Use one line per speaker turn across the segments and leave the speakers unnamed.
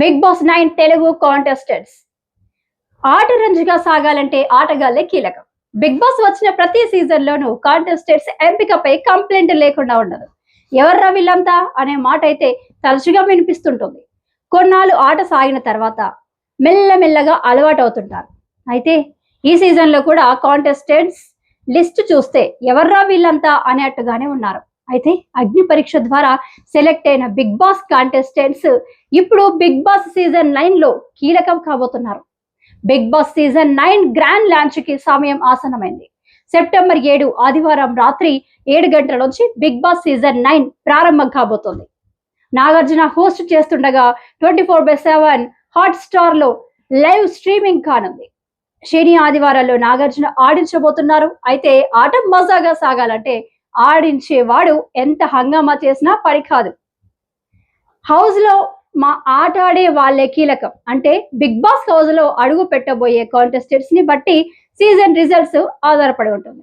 Bigg Boss nine Telugu contestants. ఆట రంజుగా సాగాలంటే ఆటగాళ్ళే కీలకం. బిగ్ బాస్ వచ్చిన ప్రతి సీజన్ లోనూ కాంటెస్టెంట్స్ ఎంపికపై కంప్లైంట్ లేకుండా ఉండదు. ఎవర్రా వీళ్ళంతా? అనే మాట అయితే తరచుగా వినిపిస్తుంటుంది. కొన్నాళ్ళు ఆట సాగిన తర్వాత మెల్లమెల్లగా అలవాటు అవుతుంటారు అయితే ఈ సీజన్లో కూడా కాంటెస్టెంట్స్ లిస్ట్ చూస్తే ఎవర్రా వీళ్ళంతా? అనేట్టుగానే ఉన్నారు. అయితే అగ్ని పరీక్ష ద్వారా సెలెక్ట్ అయిన బిగ్ బాస్ కాంటెస్టెంట్స్ ఇప్పుడు బిగ్ బాస్ సీజన్ నైన్లో కీలకం కాబోతున్నారు. Bigg Boss season nine grand లాంచ్కి సమయం ఆసనమైంది సెప్టెంబర్ ఏడు ఆదివారం రాత్రి ఏడు గంటల నుంచి బిగ్ బాస్ సీజన్ నైన్ ప్రారంభం కాబోతోంది. నాగార్జున హోస్ట్ చేస్తుండగా twenty four by seven hot స్టార్లో live streaming కానుంది. శని ఆదివారాల్లో నాగార్జున ఆడించబోతున్నారు. అయితే ఆట మజాగా సాగాలంటే ఆడించేవాడు ఎంత హంగామా చేసినా పని కాదు హౌస్లో మా ఆట ఆడే వాళ్ళే కీలకం. అంటే బిగ్ బాస్ హౌస్లో అడుగు పెట్టబోయే కాంటెస్టెంట్స్ని బట్టి సీజన్ రిజల్ట్స్ ఆధారపడి ఉంటుంది.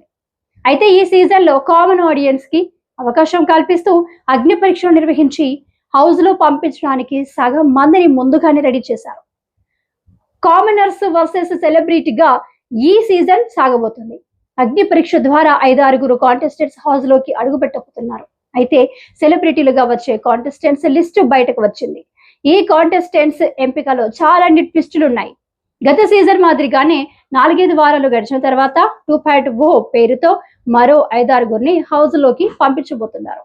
అయితే ఈ సీజన్లో కామన్ ఆడియన్స్కి అవకాశం కల్పిస్తూ అగ్ని పరీక్షలు నిర్వహించి హౌస్లో పంపించడానికి సగం మందిని ముందుగానే రెడీ చేశారు. కామనర్స్ వర్సెస్ సెలబ్రిటీగా ఈ సీజన్ సాగబోతుంది. అగ్ని పరీక్ష ద్వారా ఐదు ఆరుగురు కాంటెస్టెంట్స్ హౌస్లోకి అడుగు పెట్టబోతున్నారు. అయితే సెలబ్రిటీలుగా వచ్చే కాంటెస్టెంట్స్ లిస్ట్ బయటకు వచ్చింది. ఈ కాంటెస్టెంట్స్ ఎంపికలో చాలా ట్విస్టులు ఉన్నాయి గత సీజన్ మాదిరిగానే నాలుగైదు వారాలు గడిచిన తర్వాత టూ పాయింట్ ఓ పేరుతో మరో ఐదారుగురిని హౌస్లోకి పంపించబోతున్నారు.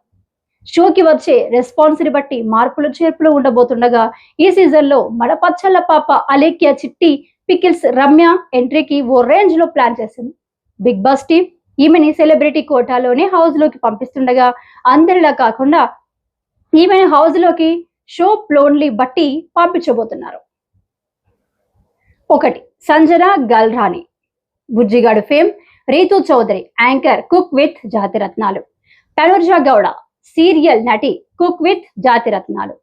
షోకి వచ్చే రెస్పాన్స్ని బట్టి మార్పులు చేర్పులు ఉండబోతుండగా ఈ సీజన్లో మడపచ్చళ్ళ పాప అలేఖ్య చిట్టి పికిల్స్ రమ్య ఎంట్రీకి ఓ రేంజ్లో ప్లాన్ చేసింది. బిగ్ బాస్ టీం ఈమెని సెలబ్రిటీ కోటాలోనే హౌస్లోకి పంపిస్తుండగా అందరిలా కాకుండా ఈమెను హౌస్లోకి షో ప్లోన్లీ బట్టి పంపించబోతున్నారు. ఒకటి Sanjana Galrani. Bujjigadu fame Rithu Chowdary anchor cook with Jathiratnalu Tanuja Gowda serial నటి cook with Jathiratnalu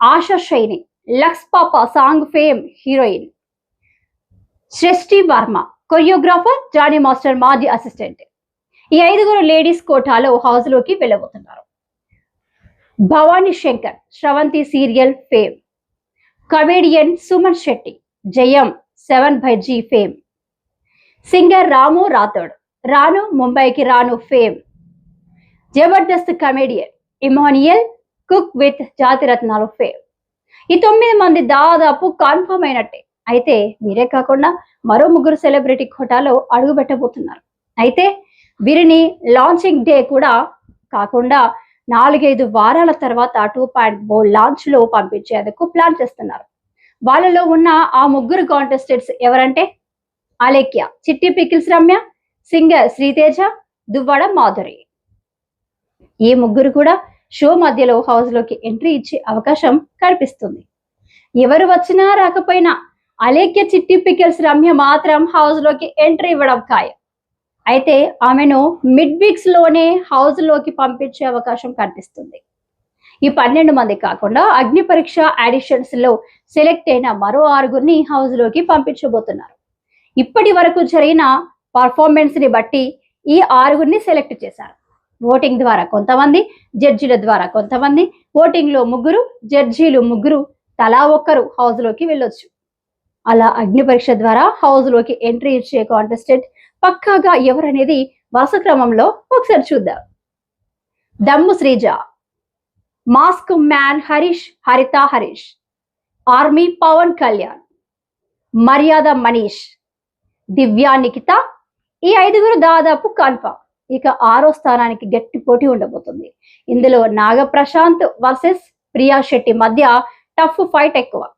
Asha Saini Lux Papa song fame heroine. Srishti Varma choreographer Jani master మాజీ అసిస్టెంట్. ఈ ఐదుగురు లేడీస్ కోటాలో హౌస్లోకి వెళ్ళబోతున్నారు. Bhavani Shankar Sravanthi serial fame. Comedian Suman Shetty Jayam seven by G fame. Singer Ramu Rathod రాను ముంబైకి రాను fame. Jabardasth comedian Emmanuel cook with Jathiratnalu fame. ఈ తొమ్మిది మంది దాదాపు కన్ఫర్మ్ అయినట్టే. అయితే వీరే కాకుండా మరో ముగ్గురు సెలబ్రిటీ కోటాలో అడుగుపెట్టబోతున్నారు అయితే వీరిని లాంచింగ్ డే కూడా కాకుండా నాలుగైదు వారాల తర్వాత టూ పాయింట్ ఓ లాంచ్లో పంపించేందుకు ప్లాన్ చేస్తున్నారు. వాళ్ళలో ఉన్న ఆ ముగ్గురు కాంటెస్టెంట్స్ ఎవరంటే అలేఖ్య చిట్టి పికిల్స్ రమ్య సింగర్ శ్రీతేజ దువ్వాడ మాధురి. ఈ ముగ్గురు కూడా షో మధ్యలో హౌస్లోకి ఎంట్రీ ఇచ్చే అవకాశం కనిపిస్తుంది ఎవరు వచ్చినా రాకపోయినా అలేఖ్య చిట్టి పికెల్స్ రమ్య మాత్రం హౌస్లోకి ఎంట్రీ ఇవ్వడం ఖాయం. అయితే ఆమెను మిడ్ వీక్స్లోనే హౌస్లోకి పంపించే అవకాశం కనిపిస్తుంది. ఈ పన్నెండు మంది కాకుండా అగ్ని పరీక్ష ఆడిషన్స్లో సెలెక్ట్ అయిన మరో ఆరుగురిని హౌస్లోకి పంపించబోతున్నారు. ఇప్పటి వరకు జరిగిన పర్ఫార్మెన్స్ని బట్టి ఈ ఆరుగురిని సెలెక్ట్ చేశారు. ఓటింగ్ ద్వారా కొంతమంది జడ్జిల ద్వారా కొంతమంది ఓటింగ్లో ముగ్గురు జడ్జీలు ముగ్గురు తలా ఒక్కరు హౌస్లోకి వెళ్ళొచ్చు. అలా అగ్ని పరీక్ష ద్వారా హౌస్లోకి ఎంట్రీ ఇచ్చే కాంటెస్టెంట్ పక్కాగా ఎవరనేది వరుస క్రమంలో ఒకసారి చూద్దాం. Dammu Sreeja. Mask man Harish Haritha Harish. Army Pawan Kalyan. Maryada Manish. Divya Nikhita. ఈ ఐదుగురు దాదాపు కన్ఫర్మ్ ఇక ఆరో స్థానానికి గట్టి పోటీ ఉండబోతుంది. ఇందులో నాగ ప్రశాంత్ వర్సెస్ ప్రియా శెట్టి మధ్య టఫ్ ఫైట్ ఎక్కువ.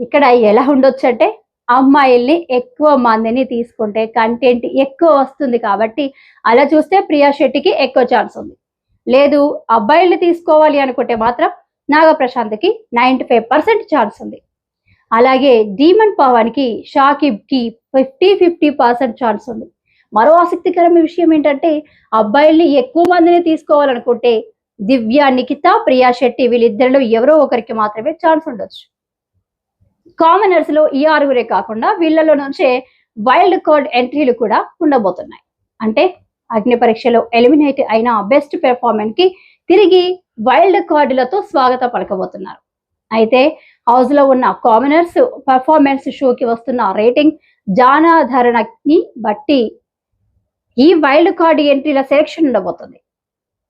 ఇక్కడ ఎలా ఉండొచ్చు అంటే అమ్మాయిల్ని ఎక్కువ మందిని తీసుకుంటే కంటెంట్ ఎక్కువ వస్తుంది కాబట్టి అలా చూస్తే ప్రియా శెట్టికి ఎక్కువ ఛాన్స్ ఉంది. లేదు అబ్బాయిల్ని తీసుకోవాలి అనుకుంటే మాత్రం నాగప్రశాంత్కి నైంటీ ఫైవ్ పర్సెంట్ ఛాన్స్ ఉంది. అలాగే డీమన్ పవన్కి షాకిబ్కి ఫిఫ్టీ ఫిఫ్టీ పర్సెంట్ ఛాన్స్ ఉంది. మరో ఆసక్తికరమైన విషయం ఏంటంటే అబ్బాయిల్ని ఎక్కువ మందిని తీసుకోవాలనుకుంటే దివ్య నిఖిత ప్రియా శెట్టి వీళ్ళిద్దరిలో ఎవరో ఒకరికి మాత్రమే ఛాన్స్ ఉండొచ్చు. కామనర్స్లో ఈ ఆరుగురే కాకుండా వీళ్ళలో నుంచే వైల్డ్ కార్డ్ ఎంట్రీలు కూడా ఉండబోతున్నాయి. అంటే అగ్ని పరీక్షలో ఎలిమినేట్ అయిన బెస్ట్ పెర్ఫార్మెన్స్కి తిరిగి వైల్డ్ కార్డులతో స్వాగత పలకబోతున్నారు. అయితే హౌస్లో ఉన్న కామనర్స్ పర్ఫార్మెన్స్ షోకి వస్తున్న రేటింగ్ జానాధరణని బట్టి ఈ వైల్డ్ కార్డ్ ఎంట్రీల సెలెక్షన్ ఉండబోతుంది.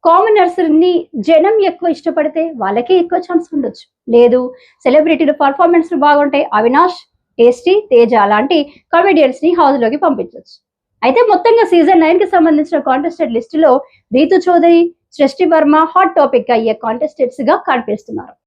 కామనర్స్ని జనం ఎక్కువ ఇష్టపడితే వాళ్ళకే ఎక్కువ ఛాన్స్ ఉండొచ్చు. లేదు సెలబ్రిటీలు పర్ఫార్మెన్స్ బాగుంటాయి అవినాష్ టేస్టీ తేజ లాంటి కామెడియన్స్ని హౌస్లోకి పంపించవచ్చు అయితే మొత్తంగా సీజన్ నైన్కి సంబంధించిన కాంటెస్టెడ్ లిస్టులో రీతు చౌదరి సృష్టి వర్మ హాట్ టాపిక్ అయ్యే కాంటెస్టెంట్స్గా కనిపిస్తున్నారు.